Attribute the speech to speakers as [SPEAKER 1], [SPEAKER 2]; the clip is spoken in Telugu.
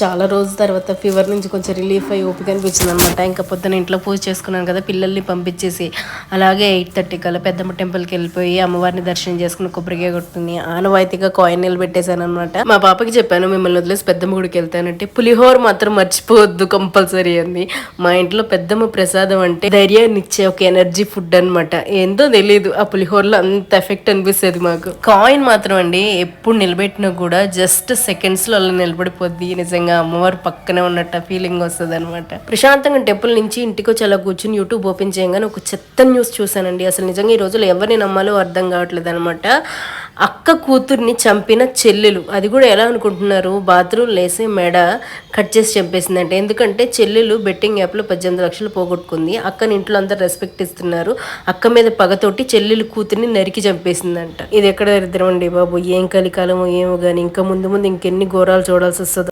[SPEAKER 1] చాలా రోజుల తర్వాత ఫీవర్ నుంచి కొంచెం రిలీఫ్ అయ్యి ఓపిక అనిపించింది అనమాట ఇంకా పొద్దున ఇంట్లో పూజ చేసుకున్నాను కదా పిల్లల్ని పంపించేసి అలాగే ఎయిట్ థర్టీ కల్లా పెద్దమ్మ టెంపుల్కి వెళ్ళిపోయి అమ్మవారిని దర్శనం చేసుకుని కొబ్బరికాయ కొట్టుకుని ఆనవాయితీగా కాయిన్ నిలబెట్టేశాను అనమాట మా పాపకి చెప్పాను మిమ్మల్ని వదిలేసి పెద్దమ్మ గుడికి వెళ్తానంటే పులిహోర మాత్రం మర్చిపోవద్దు కంపల్సరీ అంది. మా ఇంట్లో పెద్దమ్మ ప్రసాదం అంటే ధైర్యాన్ని ఇచ్చే ఒక ఎనర్జీ ఫుడ్ అనమాట ఏందో తెలియదు ఆ పులిహోరలో అంత ఎఫెక్ట్ అనిపిస్తుంది మాకు. కాయిన్ మాత్రం అండి ఎప్పుడు నిలబెట్టినా కూడా జస్ట్ సెకండ్స్లో అలా నిలబడిపోద్ది నిజంగా. అమ్మవారు పక్కనే ఉన్నట్టు ఫీలింగ్ వస్తుంది అనమాట ప్రశాంతంగా టెంపుల్ నుంచి ఇంటికి వచ్చి అలా కూర్చుని యూట్యూబ్ ఓపెన్ చేయగానే ఒక చెత్త న్యూస్ చూసానండి అసలు నిజంగా ఈ రోజుల్లో ఎవరిని నమ్మాలో అర్థం కావట్లేదు అనమాట అక్క కూతుర్ని చంపిన చెల్లెలు. అది కూడా ఎలా అనుకుంటున్నారు? బాత్రూమ్ లేసి మెడ కట్ చేసి చంపేసిందంట ఎందుకంటే చెల్లెలు బెట్టింగ్ యాప్లో పద్దెనిమిది లక్షలు పోగొట్టుకుంది. అక్కని ఇంట్లో అందరు రెస్పెక్ట్ ఇస్తున్నారు. అక్క మీద పగతోటి చెల్లెలు కూతుర్ని నరికి చంపేసిందంట. ఇది ఎక్కడ దరిద్రం అండి బాబు? ఏం కలికాలమో ఏమో కానీ ఇంకా ముందు ముందు ఇంకెన్ని ఘోరాలు చూడాల్సి వస్తుంది.